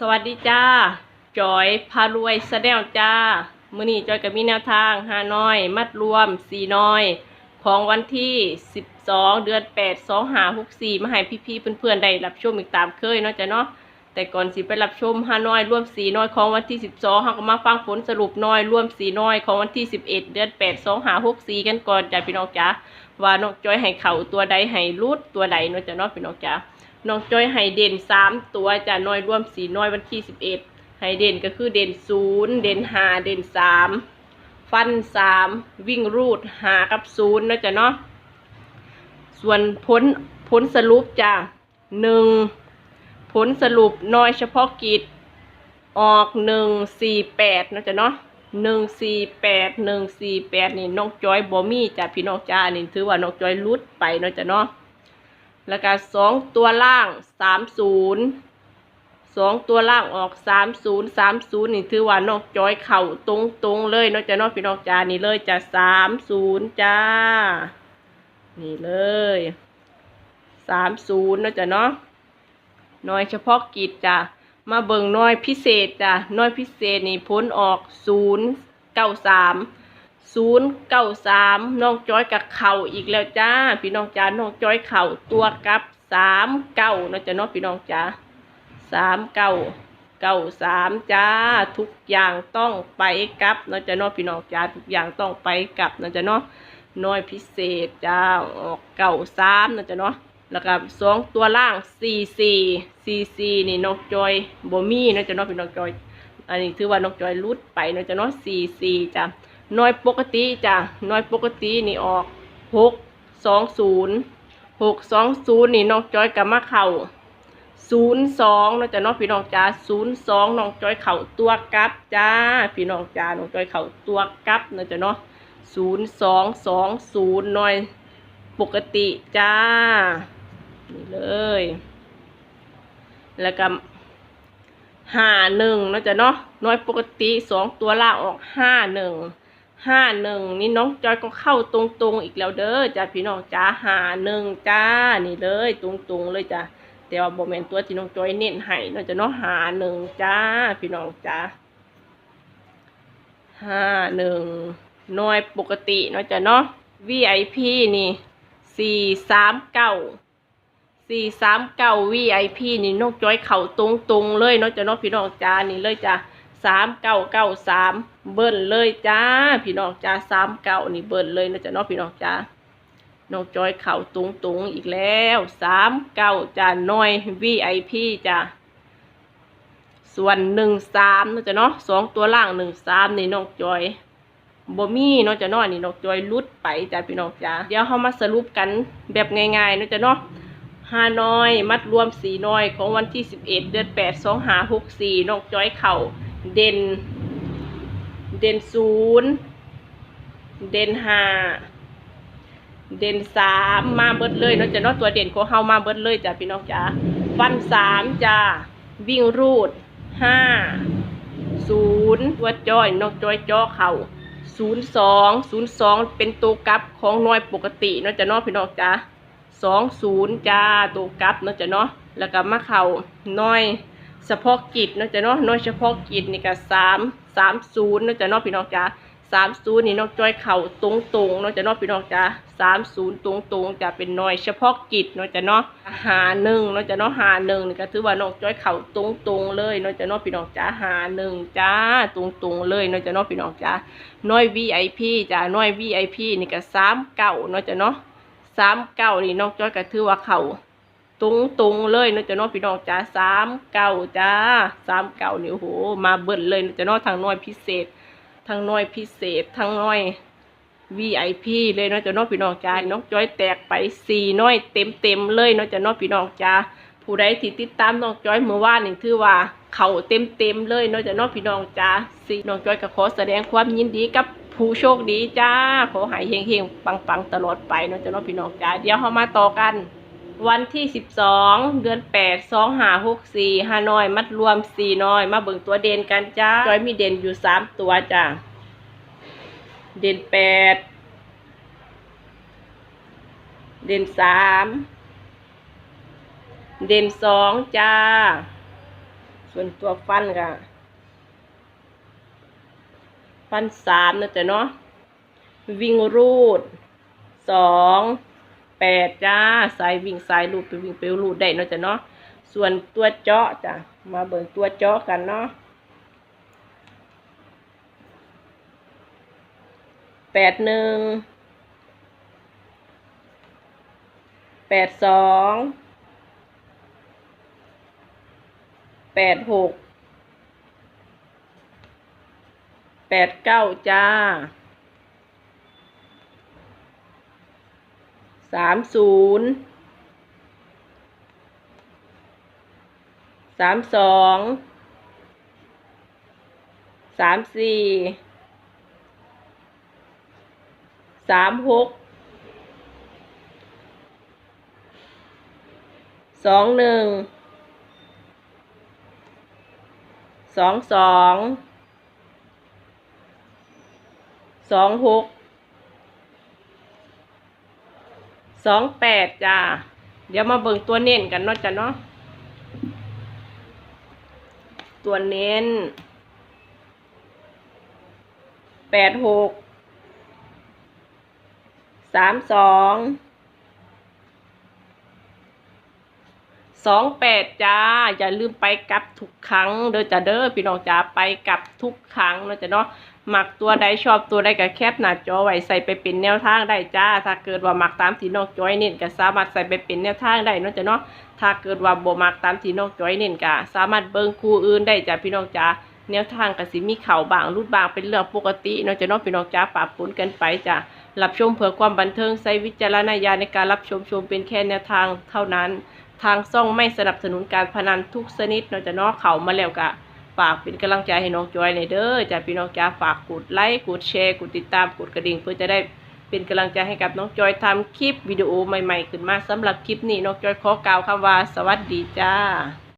สวัสดีจ้า จอยพารวยสแนลจ้า มือนี้จอยกับมีแนวทางหาน้อย มัดรวมสีน้อย ของวันที่ 12 เดือน8 2 5 6 4มาให้พี่ๆเพื่อนๆได้รับชมอีกตามเคยเนาะจ้ะเนาะ แต่ก่อนสิไปรับชมฮานอยร่วมสีน้อยของวันที่12เฮาก็มาฟังผลสรุปน้อยร่วมสีน้อยของวันที่11เดือน8 2 5 6 4กันก่อนจ้ะพี่น้องจ๋าว่าน้องจอยให้เข่าตัวใดให้รูดตัวใดเนาะจ้ะนาะพี่น้องจ๋าน้องจ้อยให้เด่นสามตัวจะน้อยร่วมสีน้อยวันที่สิบเอ็ดให้เด่นก็คือเด่นศูนย์เด่นห้าเด่นสามฟันสามวิ่งรูดหากับศูนย์นะจ๊ะเนาะส่วนผลผลสรุปจ้ะหนึ่ง ผลสรุปน้อยเฉพาะกิจ ออกหนึ่งสี่แปดนะจ๊ะเนาะหนึ่งสี่แปดหนึ่งสี่แปดนี่น้องจอยบอมี่จ้ะพี่น้องจ้านี่ถือว่าน้องจอยลุดไปเนาะจ๊ะเนาะแล้วก็สองตัวล่างสามศูนย์สองตัวล่างออกสามศูนย์สามศูนย์นี่ถือว่านอกจอยเข่าตรงตรงเลยนอกจากนอกพี่นอกจานี่เลยจะสามศูนย์จ้า นี่เลยสามศูนย์นอกจากเนาะ น้อยเฉพาะกิจจ้ะมาเบิ่งน้อยพิเศษจ้ะน้อยพิเศษนี่พ้นออกศูนย์เก้าสามศูนย์เก้าสามน้องจ้อยกับเข่าอีกแล้วจ้า พี่น้องจ้าน้องจ้อยเข่าตัวกับสามเก้านะจ๊ะเนาะพี่น้องจ้าสามเก้าเก้าสามจ้าทุกอย่างต้องไปกลับนะจ๊ะเนาะพี่น้องจ้าทุกอย่างต้องไปกลับนะจ๊ะเนาะน้อยพิเศษจ้าออกเก้าสามนะจ๊ะเนาะ แล้วก็สองตัวล่างสี่สี่สี่สี่นี่น้องจอยบ่มีนะจ๊ะเนาะพี่น้องจอย อันนี้ถือว่าน้องจอยรุดไปนะจ๊ะเนาะสี่สี่จ้ะน้อยปกติจ้ะน้อยปกตินี่ออกหกสองศูนย์หกสองศูนย์นี่น้องจอยกับมาเข่าศูนย์สองนะจ๊ะน้องพี่น้องจ้าศูนย์สองน้องจอยเข่าตัวกับจ้าพี่น้องจ้าน้องจอยเข่าตัวกับนะจ๊ะเนาะศูนย์สองสองศูนย์น้อยปกติจ้า นี่เลย แล้วก็ห้าหนึ่งนาะจ๊ะเนาะน้อยปกติสองตัวล่างออกห้าหนึ่งห้าหนึ่งนี่น้องจอยก็เข้าตรงๆอีกแล้วเด้อจ้าพี่น้องจ้าห้าหนึ่งจ้านี่เลย ตรงๆเลยจ้าแต่ว่าโมเมนตัวที่น้องจอยเน้นให้เนาะจ๊ะเนาะห้าหนึ่งจ้าพี่น้องจ้าห้าหนึ่งน้อยปกติเนาะจ๊ะเนาะ VIP นี่สี่สามเก้า สี่สามเก้า VIP นี่นกจ้อยเข่าตรงตรงเลยเนาะจ้ะเนาะพี่น้องจ้านี่เลยจ้ะสามเก้าเก้าสามเบิ้ลเลยจ้า พี่น้องจ้าสามเก้านี่เบิ้ลเลยเนาะจ้ะเนาะพี่น้องจ้านกจ้อยเข่าตรงตรงอีกแล้วสามเก้าจ้าน้อย VIP จ้าส่วนหนึ่งสามเนาะจ้ะเนาะสองตัวล่างหนึ่งสามนี่นกจ้อยบ่มีเนาะจ้ะเนาะนี่นกจ้อยลุดไปจ้าพี่น้องจ้าเดี๋ยวเรามาสรุปกันแบบง่ายๆเนาะจ้ะเนาะ ห้าน้อย มัดรวมสีน้อยของวันที่สิบเอ็ดเดือนแปดสองหาหกสี่นกจ้อยเข่าเด่น เด่นศูนย์เด่นห้าเด่นสามมาเบิดเลยเนาะจะเนาะตัวเด่นของเฮามาเบิดเลยจ้ะพี่น้องจ้าฟันสามจ้าวิ่งรูดห้าศูนย์ตัวจ้อยนกจ้อยจ้อเข่าศูนย์สองศูนย์สองเป็นตัวกลับของน้อยปกติเนาะจะเนาะพี่น้องจ้า สองศูนย์จ้าตัวกลับเนาะจ้ะเนาะแล้วก็มาเข่าน้อยเฉพาะกิจเนาะจ้ะเนาะน้อยเฉพาะกิจนี่ก็สามสามศูนย์เนาะจ้ะเนาะพี่น้องจ้าสามศูนย์นี่น้องจ้อยเข่าตรงตรงๆเนาะจ้ะเนาะพี่น้องจ้าสามศูนย์ตรงตรงๆจะเป็นน้อยเฉพาะกิจเนาะจ้ะเนาะหาหนึ่งเนาะจ้ะเนาะหาหนึ่งนี่ก็ถือว่าน้องจ้อยเข่าตรงตรงๆเลยเนาะจ้ะเนาะพี่น้องจ้าหาหนึ่งจ้าตรงตรงๆเลยเนาะจ้ะเนาะพี่น้องจ้าน้อย VIP จ้าน้อย VIP นี่ก็สามเก้าเนาะจ้ะเนาะ สามเก้านี่น้องจ้อยก็ถือว่าเขาตรงตรงๆเลยนาะจ้ะน้องพี่น้องจ้าสามเก้าจ้าสามเก้านี่โอ้โหมาเบิ่นเลยนาะจ้ะน้องทางน้อยพิเศษทางน้อยพิเศษทางน้อย VIP เลยเนาะจ้ะน้องพี่น้องจ้าน้องจ้อยแตกไปสี่น้อยเต็มเต็มๆเลยเนาะจ้ะน้องพี่น้องจ้าผู้ใดที่ติดตามน้องจ้อยเมื่อวานนี่ถือว่าเขาเต็มเต็มๆเลยเนาะจ้ะน้องพี่น้องจ้าสี่น้องจ้อยก็ขอแสดงความยินดีกับ ผู้โชคดีจ้า ขอหายเฮงๆ ปังๆ ตลอดไปเนาะจ้าเนาะพี่น้องจ้า เดี๋ยวเรามาต่อกัน วันที่สิบสองเดือนแปดสองหาหกสี่ฮานอย มัดรวมสี่น้อย มาเบิ่งตัวเด่นกันจ้าจอยมีเด่นอยู่สามตัวจ้า เด่นแปดเด่นสามเด่นสองจ้า ส่วนตัวฟันก็ ฟันสามนะจ๊ะเนาะวิ่งรูดสองแปดจ้าสายวิ่งสายรูดไปวิ่งไปรูดได้เนาะจ๊ะเนาะส่วนตัวเจาะจ้ะมาเบิ่งตัวเจาะกันเนาะแปดหนึ่งแปดสองแปดหก แปดเก้าจ้าสามศูนย์สามสองสามสี่สามหกสองหนึ่งสองสอง สองหกสองแปดจ้า เดี๋ยวมาเบิ่งตัวเน้นกันเนาะจ้ะเนาะ ตัวเน้นแปดหกสามสองสองแปดจ้า อย่าลืมไปกลับทุกครั้งเด้อจ้าเด้อพี่น้องจ้าไปกลับทุกครั้งเนาะจ้ะเนาะ หมักตัวใดชอบตัวใดก็แคปหน้าจอไว้ใส่ไปเป็นแนวทางได้จ้า ถ้าเกิดว่าหมักตามที่น้องจอยเน้นก็สามารถใส่ไปเป็นแนวทางได้นาะจ้ะเนาะถ้าเกิดว่าบ่มักตามที่น้องจอยเน้นก็สามารถเบิ่งคู่อื่นได้จ้าพี่น้องจ้าแนวทางก็สิมีเข่าบางรูดบางเป็นเรื่องปกตินาะจ้ะเนาะพี่น้องจ้าปะปนกันไปจ้ารับชมเพื่อความบันเทิงใช้วิจารณญาณในการรับชมชมเป็นแค่แนวทางเท่านั้น ทางซ่องไม่สนับสนุนการพนันทุกชนิดนาะจะเนาะเขามาแล้วกะ ฝากเป็นกำลังใจให้น้องจอยในเด้อจ้ะพี่น้องจ้าฝากกดไลค์กดแชร์กดติดตามกดกระดิ่ง เพื่อจะได้เป็นกำลังใจให้กับน้องจอยทำคลิปวิดีโอใหม่ๆ ขึ้นมาสำหรับคลิปนี้น้องจอยขอกล่าวคำว่าสวัสดีจ้า